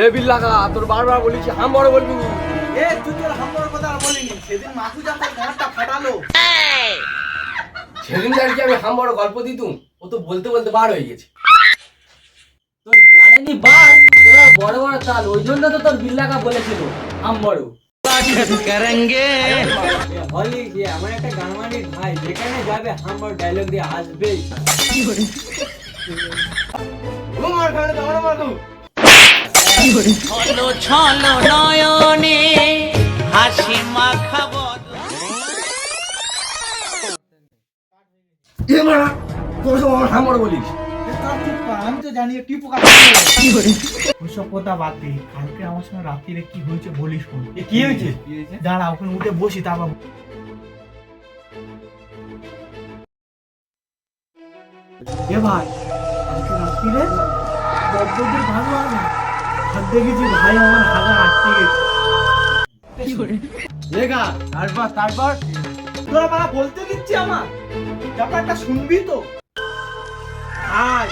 এ বিল্লাকা তোর বারবার বলেছি হাম বড় বলবি নি। এ তুই তোর হাম্বর কথা আর বলিনি সেদিন মাথু যখন ঘরটা ফাটালো। সেদিন আর কি আমি হাম বড় গল্প দিতুম ও তো বলতে বলতে বার হয়ে গেছে। তোর গাড়ি বার তোরা বড় বড় তাল ওই জন্য তো তোর বিল্লাকা বলেছিল আম বড় হলি যে আমার একটা গানমানির ভাই যেখানে যাবে হাম্বর ডায়লগ দিয়ে আসবে ও মার খাবে না আমার মার খাব। ছলো ছলো নয়নে হাসি মাখাবো। এ মারা তোর সব আমার হাম বলিস। আমি তো জানি টিপু ওইসব কথা বাদ দে। কালকে আমার সঙ্গে রাত্রিরে কি হয়েছে বলিস কি হয়েছে? দাঁড়া ওখানে উঠে বসি তারপর এ ভাই কালকে রাত্রিরে ভালো হয় দেখেছি ভাই আমার হাগা আটকে গেছে। তারপর তারপর? তোরা মারা বলতে দিচ্ছি আমার? ব্যাপারটা শুনবি তো? আজ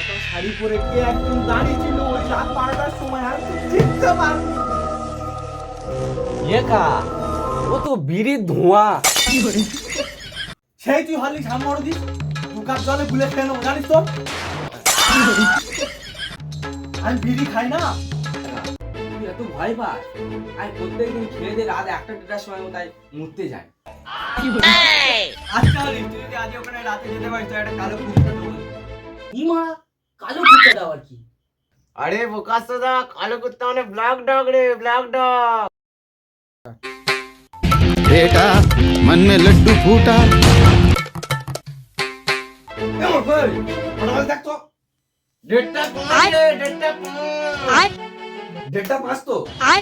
একটা শাড়ি পরে কে একদম দাঁড়িয়ে ছিল ওই রাত বারোটার সময় আর চিনতে পারবি একা ও তো বিড়ির ধোঁয়া। সেই তুই হলি সামনে দিস দু কাপ জলে গুলে খেয়ে নেব জানিস তো? আমি বিড়ি খাই না তুই এত ভয় পাস আর প্রত্যেকদিন খেয়ে দিয়ে রাত একটা দেড়টার সময় তাই মুততে যায় আজকে হলি তুই যদি আজ ওখানে রাতে যেতে পারিস তো একটা কালো কুকুর দেবো ইমা কালো কুত্তা দেওয়ার কি আরে বোকাস দা কালো কুত্তা মানে ব্ল্যাক ডগ রে ব্ল্যাক ডগ बेटा मन में लड्डू फूटा দেখতো ডেটটা পাঁচ ডেটটা পাঁচ ডেটটা পাঁচ তো?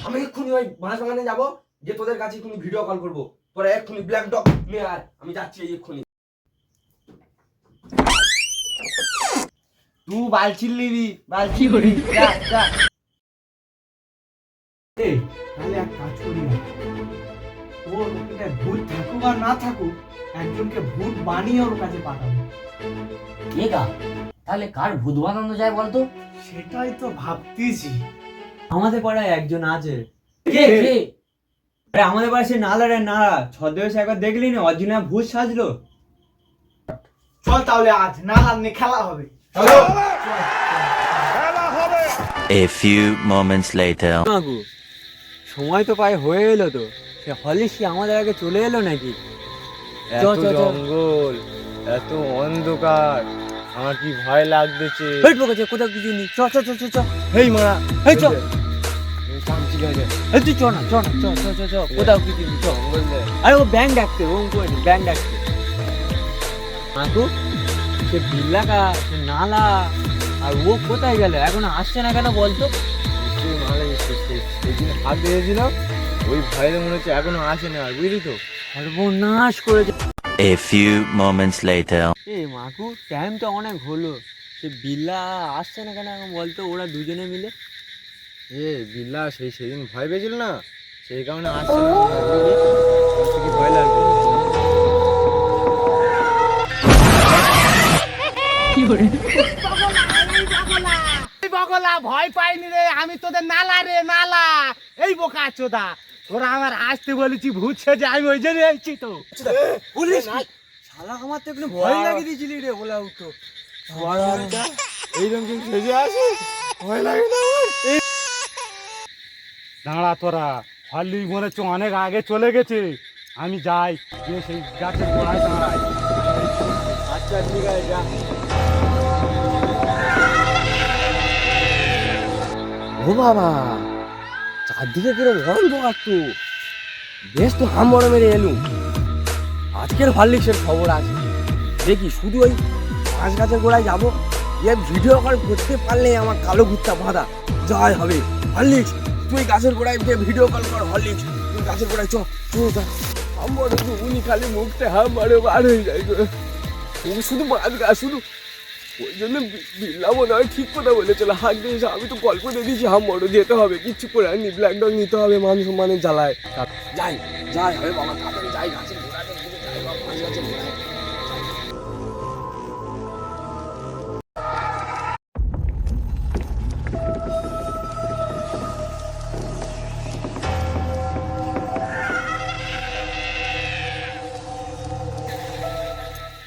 আমি এক্ষুনি ওই মাছ বাগানে যাব যে তোদের কাছে এক্ষুনি ভিডিও কল করব। পরে এক্ষুনি ব্ল্যাক ডগ নিয়ে আয়। আমি যাচ্ছি এক্ষুনি। তুই বালছিল নিবি যা যা। তাহলে এক কাজ করি না। ওর ভূত থাকুক আর না থাকুক একজনকে ভূত বানিয়ে ওর কাছে পাঠাবো। তাহলে কার ভূত বানানো যায় বলতো? সেটাই তো ভাবতেছি। আমাদের পাড়ায় একজন আছে। কে কে? আরে আমাদের পাড়ায় সে নালা রে নালা ছদ্মবেশ একবার দেখলি না? অরিজিনাল ভূত সাজলো। চল তাহলে আজ না নিয়ে খেলা হবে। A few moments later. সময় তো প্রায় হয়ে এলো তো। হলিস কি আমাদের আগে চলে এলো নাকি? চ। জঙ্গল এত অন্ধকার আমার কি ভয় লাগতেছে? এই বকেছে কোথাও কিছু নেই। চ চ চ চ চ হেই মারা। এই চ এই তুই চ না চ না চ চ চ চ কোথাও কিছু নেই চ আরে ও ব্যাং ডাকতে ও করে নি ব্যাং ডাকতে মাকু সে বিল্লাকা সে নালা আর ও কোথায় গেল? এখন আসছে না কেন বলতো? হাত দিয়েছিলাম ওই ভয়ে মনে হচ্ছে এখনও আসে না আর বুঝলি তো? সর্বনাশ করেছে। A few moments later. এ মাকু টাইম তো অনেক হলো। সে বিল্লা আসছে না কেন এখন বলতো ওরা দুজনে মিলে? এ বিল্লা সেই সেদিন ভয় পেয়েছিল না? সেই কারণে আসছে না? আমার তো কি ভয় লাগবে বগলা ভয় পাইনি রে আমি তোদের নালা রে নালা। এই বোকা চোদা তোরা আমার আসতে বলেছি ভূত সেজে আমি ওই জন্য এসেছি তো। পুলিশ? শালা আমার তো একটু ভয় লাগিয়ে দিয়েছিলি রে বলা উঠতো এইরকম সেজে আসে? ভয় লাগে না দাঁড়া তোরা হলি মনে হচ্ছে অনেক আগে চলে গেছে। আমি যাই গিয়ে সেই গাছের গোড়ায় দাঁড়াই। আচ্ছা ঠিক আছে যা। ও বাবা চারদিকে কীরকম অন্ধকার তো? বেশ তো হাম বড় মেরে এলুম। আজকের হরলিক্সের খবর আছে দেখি শুধু ওই পাঁচ গাছের গোড়ায় যাব? গিয়ে ভিডিও কল করতে পারলেই আমার কালো গুত্তা বাঁধা? জয় হবে। হরলিক্স তুই গাছের গোড়ায় গিয়ে ভিডিও কল কর হরলিক্স তুই গাছের গোড়ায় চ বড় উনি খালি মুখটা হাম বড় বার হয়ে যায়। শুধু পাঁচ গাছ শুধু ওই জন্য বিল্লা মনে হয় ঠিক কথা বলেছিল দিয়েছে আমি তো গল্প হাম হ্যাঁ, যেতে হবে, কিচ্ছু করে ব্ল্যাক ডগ নিতে হবে জ্বালায়। যাই যাই হবে, বাবা যাই, গাছে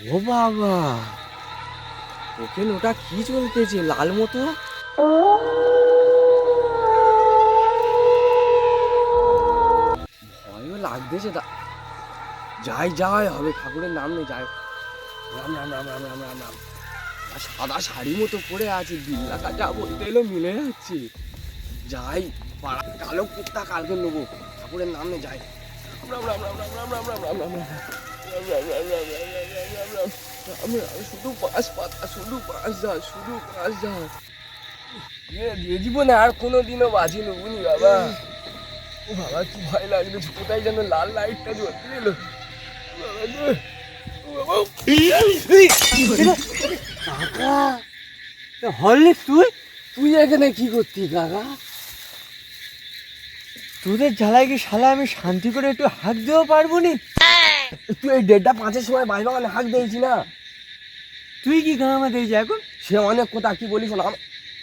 ও বাবা! ওকে ওটা কি চলতেছে লাল মতো ভয়ও লাগতেছে যাই যাই হবে ঠাকুরের নাম নেই যাই রাম রাম রাম রাম রাম রাম রাম সাদা শাড়ি মতো পরে আছে বিল্লাটা যা বলতে এলো মিলে যাচ্ছে যাই পাড়া কালো কুত্তা কালকে নেব ঠাকুরের নাম নেই যাই রাম রাম রাম রাম রাম রাম রাম রাম রাম রাম রাম রাম রাম রাম রাম রাম রাম রাম শুধু বাস পাতা শুধু শুধু জীবনে আর কোনো দিনও বাজি নেবুনি বাবা। ও বাবা কি ভয় লাগল কোথায় যেন লাল লাইটটা জ্বলতে এলো। তুই? তুই এখানে কি করতি কাকা? তোদের জ্বালায় কি শালা আমি শান্তি করে একটু হাত দিতেও পারব নি? তুই এই দেড়টা পাঁচের সময় বাজ বাগানে হাঁক দিয়েছি না তুই কি গামা দিয়েছি এখন? সে অনেক কথা কি বলিস না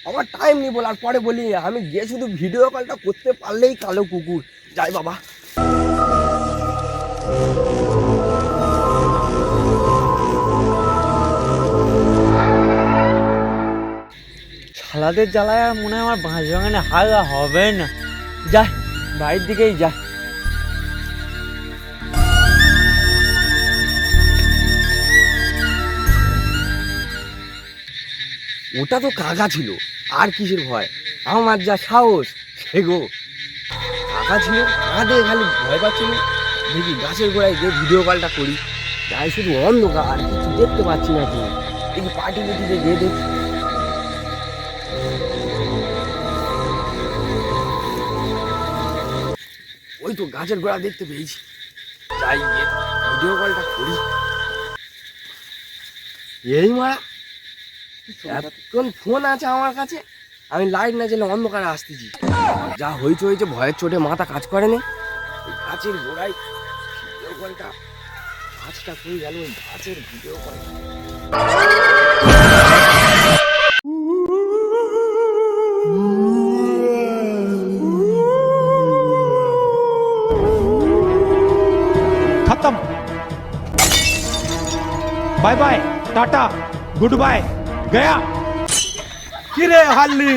আমার টাইম নেই বলার পরে বলি। আমি গিয়ে শুধু ভিডিও কলটা করতে পারলেই কালো কুকুর। যাই বাবা। শালাদের জ্বালায় আর মনে হয় আমার বাঁশ বাগানে হাগা হবে না। যা বাড়ির দিকেই যা ওটা তো কাকা ছিল। আর কিসের ভয়? আমার যা সাহস, সে গো। কাকা ছিল কাকা দিয়ে খালি ভয় পাচ্ছিল। দেখি গাছের গোড়ায় গিয়ে ভিডিও কলটা করি। যাই শুধু অন্ধকার আর কিছু দেখতে পাচ্ছি না কি দেখি পার্টি মিটিতে গিয়ে দেখি। ওই তো গাছের গোড়া দেখতে পেয়েছি। যাই ভিডিও কলটা করি। এই মারা এতক্ষণ ফোন আছে আমার কাছে আমি লাইট না জ্বেলে অন্ধকারে আসতেছি যা হয়েছে হয়েছে ভয়ের চোটে মাথা কাজ করে নি ওই গাছের গোড়ায় ভিডিও কলটা গাছটা কই গেল ওই গাছের ভিডিও কলটা खत्म bye bye tata goodbye गया কিরে হাল্লি?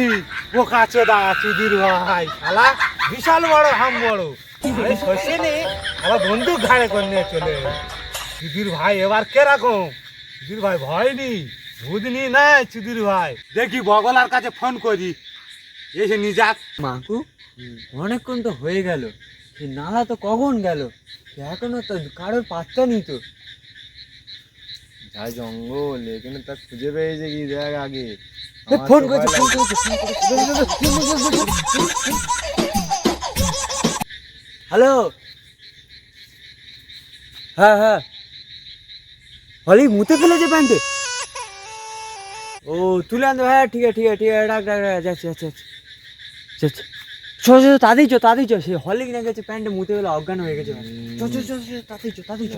ও কাচোদা চুদির ভাই শালা। বিশাল বড় হাম বড় আরে আবার বন্দুক ঘাড়ে করে নিয়ে চলে। চুদির ভাই, এবার কেরকম? চুদির ভাই ভয় নি? বুধনি না চুদির ভাই। দেখি বগলার কাছে ফোন করি। এসে নিয়ে যাক। মাকু অনেকক্ষণ তো হয়ে গেল। নালা তো কখন গেল? এখনও তো কারোর পাত্তা নেই তো। যা জঙ্গল এখানে তা খুঁজে পেয়েছে কি দেখ আগে ফোন করেছে ফোন হ্যালো হ্যাঁ হ্যাঁ হলি মুতে ফেলেছে প্যান্টে ও তুলে আনতে হ্যাঁ ঠিক আছে ঠিক আছে ঠিক আছে ডাক ডাক ডাক যাচ্ছি যাচ্ছি যাচ্ছি যাচ্ছি চ চ তাতেই চ তাতেই চ সে হলে কিনা গেছে প্যান্টে মুতে গেলে অজ্ঞান হয়ে গেছে চ চ চ চ, তাতেই চ তাতেই চ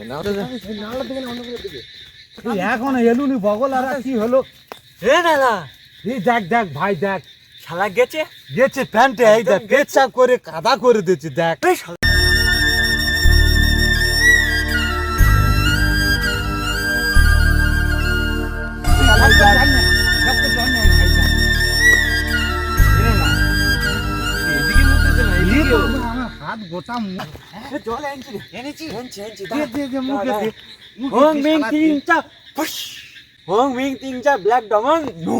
তুই এখন এলুনি বগলারা কি হলো? এ নালা এই দেখ দেখ ভাই দেখ। শালা গেছে? গেছে প্যান্টে এই দেখ পেচা করে কাদা করে দিচ্ছে দেখ। মুখ জল এনেছি এনেছি? এনেছি এনেছি দে দে দে মুখে দে মুখে হোং মিং শালা তিং দে। চা ফুস। হোং মিং তিং চা ব্ল্যাক ডমন নু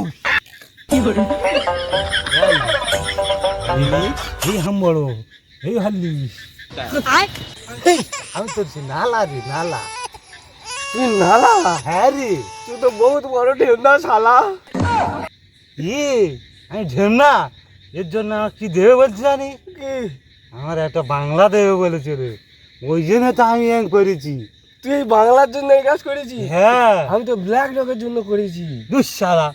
এই হাম এই হাল্লি। এই, আমি তো নালা রে নালা। তুই নালা হ্যাঁ রে। তুই তো বহুত বড় ঢেউনা শালা। ই আমি ঢেমনা। এর জন্য কি দেবে বলছি জানি? আমার একটা বাংলা দেবে বলেছে রে। ওই জন্য তো আমি এম করেছি। তুই এই বাংলার জন্য এই কাজ করেছি হ্যাঁ। আমি তো ব্ল্যাক ডগের জন্য করেছি। দুঃসারা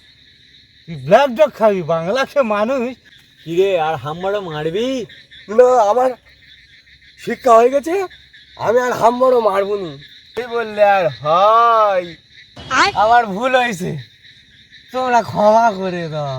তুই ব্ল্যাক ডগ খাবি বাংলা খেয়ে মানুষ। কিরে আর হাম্মারও মারবি? না আমার শিক্ষা হয়ে গেছে আমি আর হাম বড় মারবো নি। এই বললে আর হয়? আমার ভুল হয়েছে। তোমরা ক্ষমা করে দাও।